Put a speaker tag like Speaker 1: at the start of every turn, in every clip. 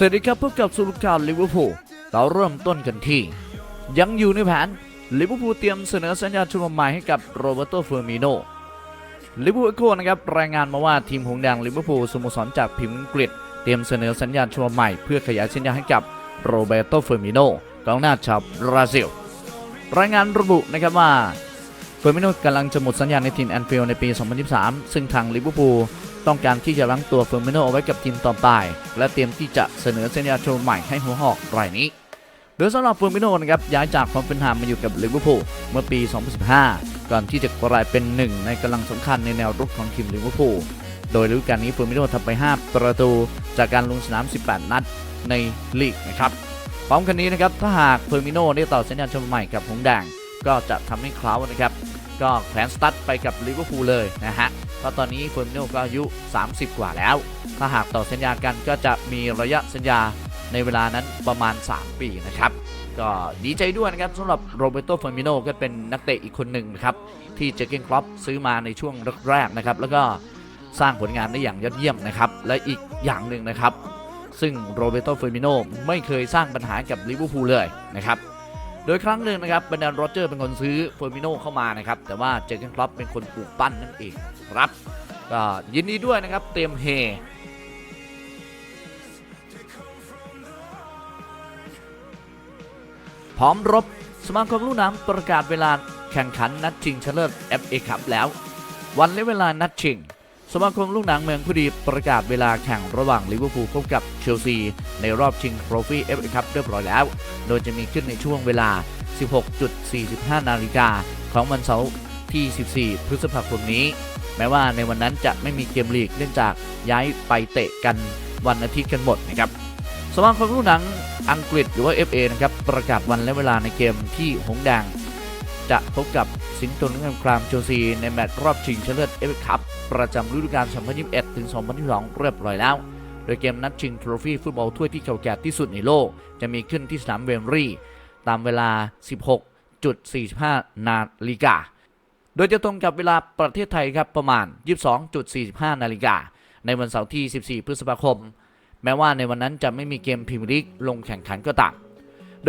Speaker 1: สวัสดีครับพบกับสุลการลิเวอร์พูลเราเริ่มต้นกันที่ ยังอยู่ในแผนลิเวอร์พูลเตรียมเสนอสัญญาชุดใหม่ให้กับโรเบโตเฟอร์มิโนลิเวอร์พูลนะครับรายงานมาว่าทีมหงแดงลิเวอร์พูลสโมสรจากพิมพ์อังกฤษเตรียมเสนอสัญญาชุดใหม่เพื่อขยายสัญญาให้กับโรเบโตเฟอร์มิโนกองหน้าชาวบราซิล รายงานระบุนะครับว่าเฟอร์มิโนกำลังจะหมดสัญญาในทีมแอนฟิลด์ในปี 2023 ซึ่งทางลิเวอร์พูล ต้องการที่จะรั้งตัวเฟอร์มิโนเอาไว้กับทีมต่อไปและเตรียมที่จะเสนอสัญญาโชใหม่ให้หัวหอกรายนี้โดยสำหรับเฟอร์มิโนนะครับย้ายจากความเป็นหามมาอยู่กับลิเวอร์พูลเมื่อปี 2015 ก่อนที่จะกลายเป็นหนึ่งในกำลังสำคัญในแนวรุกของทีมลิเวอร์พูลโดยฤดูกาลนี้เฟอร์มิโนทำไป 5 ประตูจากการลงสนาม 18 นัดในลีกนะครับพร้อมกันนี้นะครับถ้าหากเฟอร์มิโนได้ต่อสัญญาชมใหม่กับหงส์แดงก็จะทำให้เขานะครับก็แขวนสตั๊ดไปกับลิเวอร์พูลเลยนะฮะ เพราะตอนนี้เฟอร์มิโนก็อายุ 30 กว่าแล้ว ถ้าหากต่อสัญญากันก็จะมีระยะสัญญาในเวลานั้นประมาณ 3 ปีนะครับ ก็ดีใจด้วยนะครับสำหรับโรเบโตเฟอร์มิโนก็เป็นนักเตะอีกคนหนึ่งนะครับ ที่เจเกนครอปซื้อมาในช่วงแรกๆนะครับ แล้วก็สร้างผลงานได้อย่างยอดเยี่ยมนะครับ และอีกอย่างหนึ่งนะครับ ซึ่งโรเบโตเฟอร์มิโนไม่เคยสร้างปัญหากับลิเวอร์พูลเลยนะครับ โดยครั้งหนึ่งนะครับเบรนดนโรเจอร์เป็นคนซื้อเฟอร์มิโนเข้ามานะครับ แต่ว่าเจอร์เกนครอปเป็นคนปลูกปั้นนั่นเองครับก็ยินดีด้วยนะครับ เตรียมเฮพร้อมรบสมาคมลูกน้ำประกาศเวลาแข่งขันนัดชิงชนะเลิศ FA คัพแล้ว วันและเวลานัดชิง สมาคมลูกหนังเมืองผู้ดีประกาศเวลาแข่งระหว่างลิเวอร์พูลพบกับเชลซีในรอบชิงโทรฟี่ FA คัพเรียบร้อยแล้ว โดยจะมีขึ้นในช่วงเวลา 16.45 นาฬิกาของวันเสาร์ที่ 14 พฤษภาคมนี้ แม้ว่าในวันนั้นจะไม่มีเกมลีกเนื่องจากย้ายไปเตะกันวันอาทิตย์กันหมดนะครับสมาคมลูกหนังอังกฤษหรือว่า FA นะครับประกาศวันและเวลาในเกมที่หงแดงจะพบกับ สิงห์โตนงครามเชลซีในแมตช์รอบชิงชนะเลิศเอฟเอคัพประจำฤดูกาล 2021 ถึง 2022 เรียบร้อยแล้ว โดยเกมนัดชิงทรฟี่ฟุตบอลถ้วยที่เก่าแก่ที่สุดในโลก จะมีขึ้นที่สนามเวมรีตามเวลา 16.45 นาฬิกา โดยจะตรงกับเวลาประเทศไทยครับประมาณ 22.45 นาฬิกา ในวันเสาร์ที่ 14 พฤษภาคม แม้ว่าในวันนั้นจะไม่มีเกมพรีเมียร์ลีกลงแข่งขันก็ตาม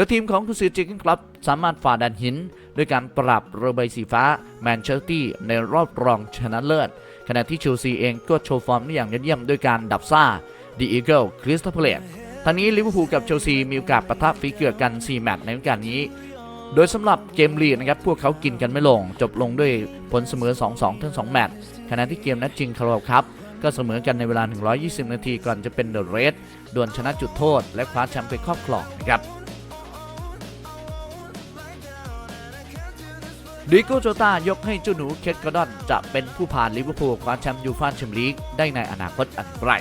Speaker 1: ดยทีมของคุณซือจิกเกนคลับสามารถฝ่าดันหินด้วยการปรับเรือใบสีฟ้าแมนเชสเตอร์ในรอบรองชนะเลิศ ขณะที่เชลซีเองก็โชว์ฟอร์มได้อย่างยอดเยี่ยมด้วยการดับซ่าดีอีเกิลคริสตัลเพลตทั้งนี้ลิเวอร์พูลกับเชลซีมีโอกาสปะทะฝีเกือกัน 4 แมตช์ในฤดูกาลนี้ โดยสำหรับเกมลีกนะครับพวกเขากินกันไม่ลง จบลงด้วยผลเสมอ 2-2 ทั้ง 2 แมตช์ขณะที่เกมนัดชิงคาราบครับก็เสมอกันในเวลา 120 นาทีก่อนจะเป็นเดอะเรดดวลชนะจุดโทษ และคว้าแชมป์ไปครอบครองนะครับ ดิโกโจตายกให้เจ้าหนูเคทกอร์ดอน จะเป็นผู้ผ่านลิเวอร์พูลคว้าแชมป์ยูฟ่าแชมเปี้ยนลีกได้ในอนาคตอันใกล้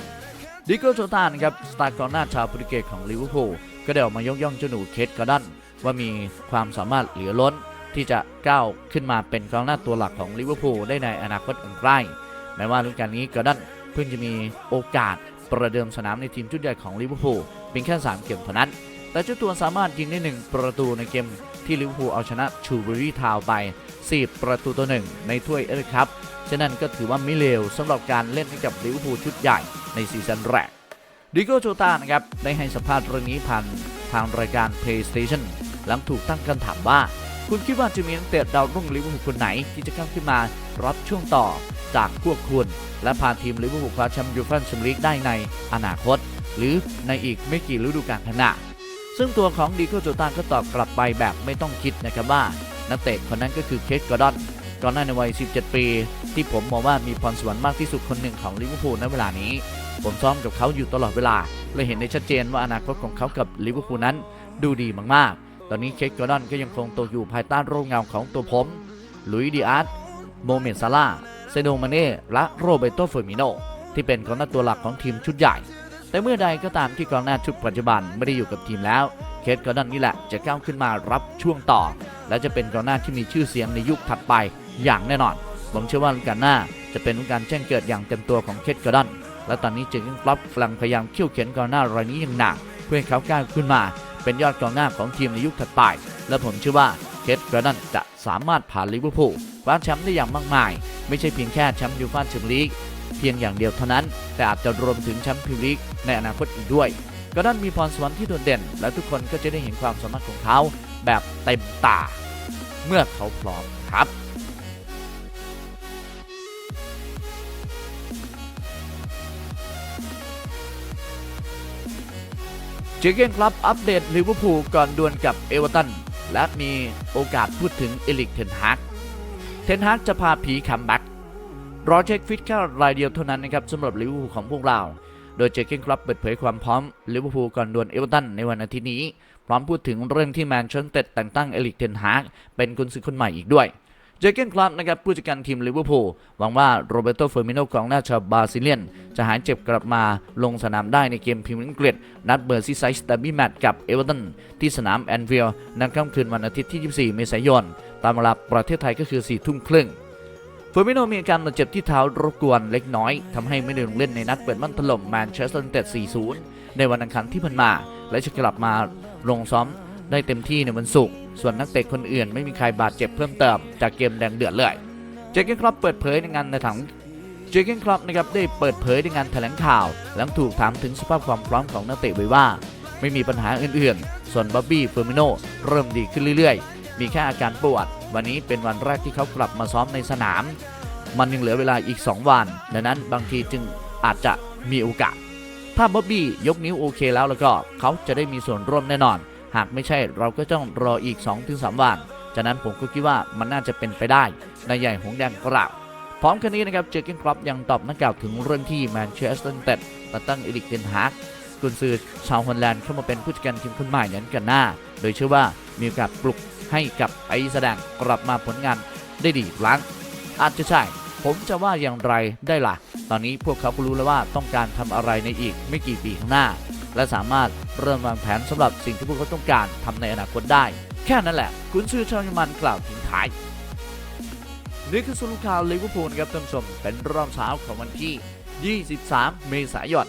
Speaker 1: ดิโกโจตานะครับสตาร์กองหน้าชาวโปรตุเกสของลิเวอร์พูลก็ได้ออกมายกย่องเจ้าหนูเคทกอร์ดอน ว่ามีความสามารถเหลือล้นที่จะก้าวขึ้นมาเป็นกองหน้าตัวหลักของลิเวอร์พูลได้ในอนาคตอันใกล้แม้ว่าฤดูกาลนี้กอร์ดอนเพิ่งจะมีโอกาสประเดิมสนามในทีมชุดใหญ่ของลิเวอร์พูลเพียงแค่3เกมเท่านั้น แต่เจ้าตัวสามารถยิงได้ 1 ประตูในเกม ที่ลิเวอร์พูลเอาชนะชูเบอรี่ทาวไป4ประตูต่อหนึ่งในถ้วยเอฟเอคัพฉะนั้นก็ถือว่าไม่เลวสำหรับการเล่นให้กับลิเวอร์พูลชุดใหญ่ในซีซั่นแรกดิโก้โจตานะครับได้ให้สัมภาษณ์เรื่องนี้ผ่านทางรายการ PlayStation หลังถูกตั้งคำถามว่า คุณคิดว่าจะมีนักเตะดาวรุ่งลิเวอร์พูลคนไหนที่จะก้าวขึ้นมารับช่วงต่อจากพวกคุณ และพาทีมลิเวอร์พูลคว้าแชมป์ยูฟ่าแชมเปี้ยนลีกได้ในอนาคต หรือในอีกไม่กี่ฤดูกาลข้างหน้า ซึ่งตัวของดิโกโจตาก็ตอบกลับไปแบบไม่ต้องคิดนะครับว่า นักเตะคนนั้นก็คือเคทกอร์ดอนก่อนหน้าในวัย 17 ปี ที่ผมมองว่ามีพรสวรรค์มากที่สุดคนหนึ่งของลิเวอร์พูลในเวลานี้ ผมซ้อมกับเขาอยู่ตลอดเวลาเลยเห็นได้ชัดเจนว่าอนาคตของเขากับลิเวอร์พูลนั้นดูดีมากๆ ตอนนี้เคทกอร์ดอนก็ยังคงตกอยู่ภายใต้ร่มเงาของตัวผมลุยดิอาร์ตโมเมนซาร่าเซโดมาเน่และโรเบโตเฟอร์มิโนที่เป็นกองหน้าตัวหลักของทีมชุดใหญ่ แต่เมื่อใดก็ตามที่กองหน้าชุดปัจจุบันไม่ได้อยู่กับทีมแล้ว เคทกอร์ดอนนี่แหละจะก้าวขึ้นมารับช่วงต่อ และจะเป็นกองหน้าที่มีชื่อเสียงในยุคถัดไปอย่างแน่นอน ผมเชื่อว่าฤดูกาลหน้าจะเป็นการแจ้งเกิดอย่างเต็มตัวของเคทกอร์ดอน และตอนนี้จึงฟลับกำลังพยายามเขี่ยวเข็นกองหน้ารายนี้อย่างหนักเพื่อให้เขาก้าวขึ้นมา เป็นยอดกองหน้าของทีมในยุคถัดไป และผมเชื่อว่าเคทกอร์ดอนจะสามารถผ่านลิเวอร์พูลคว้าแชมป์ได้อย่างมากมาย ไม่ใช่เพียงแค่แชมป์ยูฟ่าแชมเปี้ยนลีกเพียงอย่างเดียวเท่านั้น แต่อาจจะรวมถึงแชมป์พรีเมียร์ลีก ในอนาคตอีกด้วยก็ก็ด้านมีพรสวรรค์ที่โดดเด่น และทุกคนก็จะได้เห็นความสามารถของเขาแบบเต็มตา เมื่อเขาพร้อมครับเจเกนครับอัปเดตลิเวอร์พูลก่อนดวลกับเอเวอร์ตันและมีโอกาสพูดถึงเอลิกเทนฮากเทนฮากจะพาผีคัมแบ็กรอเช็คฟิตแค่รายเดียวเท่านั้นนะครับสำหรับลิเวอร์พูลของพวกเรา โดยเจอเกนครับเปิดเผยความพร้อมลิเวอร์พูลก่อนดวลเอเวอร์ตันในวันอาทิตย์นี้ พร้อมพูดถึงเรื่องที่แมนเชสเตอร์แต่งตั้งเอลิกเทนฮากเป็นกุนซือคนใหม่อีกด้วยเจเกนครับนะครับผู้จัดการทีมลิเวอร์พูลหวังว่าโรเบโตเฟอร์มิโนกองหน้าชาวบราซิเลียน จะหายเจ็บกลับมาลงสนามได้ในเกมพรีเมียร์อังกฤษ นัดเบอร์ซีไซส์ดับบี้แมตช์กับเอเวอร์ตันที่สนามแอนฟิลด์ในค่ำคืนวันอาทิตย์ที่ 24 เมษายน ตามเวลาประเทศไทยก็คือ 4 ทุ่มครึ่ง เฟอร์มิโนมีอาการบาดเจ็บที่เท้ารบกวนเล็กน้อยทำให้ไม่ได้ลงเล่นในนัดเปิดบ้านถล่มแมนเชสเตอร์ยูไนเต็ด 4-0 ในวันอังคารที่ผ่านมา และจะกลับมาลงซ้อมได้เต็มที่ในวันศุกร์ส่วนนักเตะคนอื่นไม่มีใครบาดเจ็บเพิ่มเติมจากเกมแดงเดือดเลยเจคเกนครอปเปิดเผยในงานในถังเจคเกนครอปนะครับได้เปิดเผยในงานแถลงข่าว หลังถูกถามถึงสภาพความพร้อมของนักเตะไว้ว่า ไม่มีปัญหาอื่นๆ ส่วนบ๊อบบี้เฟอร์มิโนเริ่มดีขึ้นเรื่อยๆ มีแค่อาการปวด วันนี้เป็นวันแรกที่เขากลับมาซ้อมในสนาม มันยังเหลือเวลาอีก 2 วัน ดังนั้นบางทีจึงอาจจะมีโอกาส ถ้าบ๊อบบี้ยกนิ้วโอเคแล้วแล้วก็เขาจะได้มีส่วนร่วมแน่นอน หากไม่ใช่เราก็ต้องรออีก 2-3 วัน จากนั้นผมก็คิดว่ามันน่าจะเป็นไปได้ในใหญ่หงแดงกล่าวพร้อมกันนี้นะครับเจอร์เกนครอปยังตอบนักกล่าวถึงเรื่องที่แมนเชสเตอร์เต็ดตัดตั้งเอริกเทนฮากกุนซือชาวฮอลแลนด์เข้ามาเป็นผู้จัดการทีมคนใหม่นั้นกันหน้า โดยเชื่อว่า มีโอกาสปลุกให้กับไอซ์แสดงกลับมาผลงานได้ดีอีกครั้งอาจจะใช่ ผมจะว่าอย่างไรได้ล่ะ ตอนนี้พวกเขาก็รู้แล้วว่าต้องการทำอะไรในอีกไม่กี่ปีข้างหน้า และสามารถเริ่มวางแผนสำหรับสิ่งที่พวกเขาต้องการทำในอนาคตได้ แค่นั้นแหละ คุณชื่อชาวเยอรมันกล่าวทิ้งท้ายนี่คือสรุปข่าวลิเวอร์พูลครับท่านผู้ชมเป็นรอบเช้าของวันที่ 23 เมษายน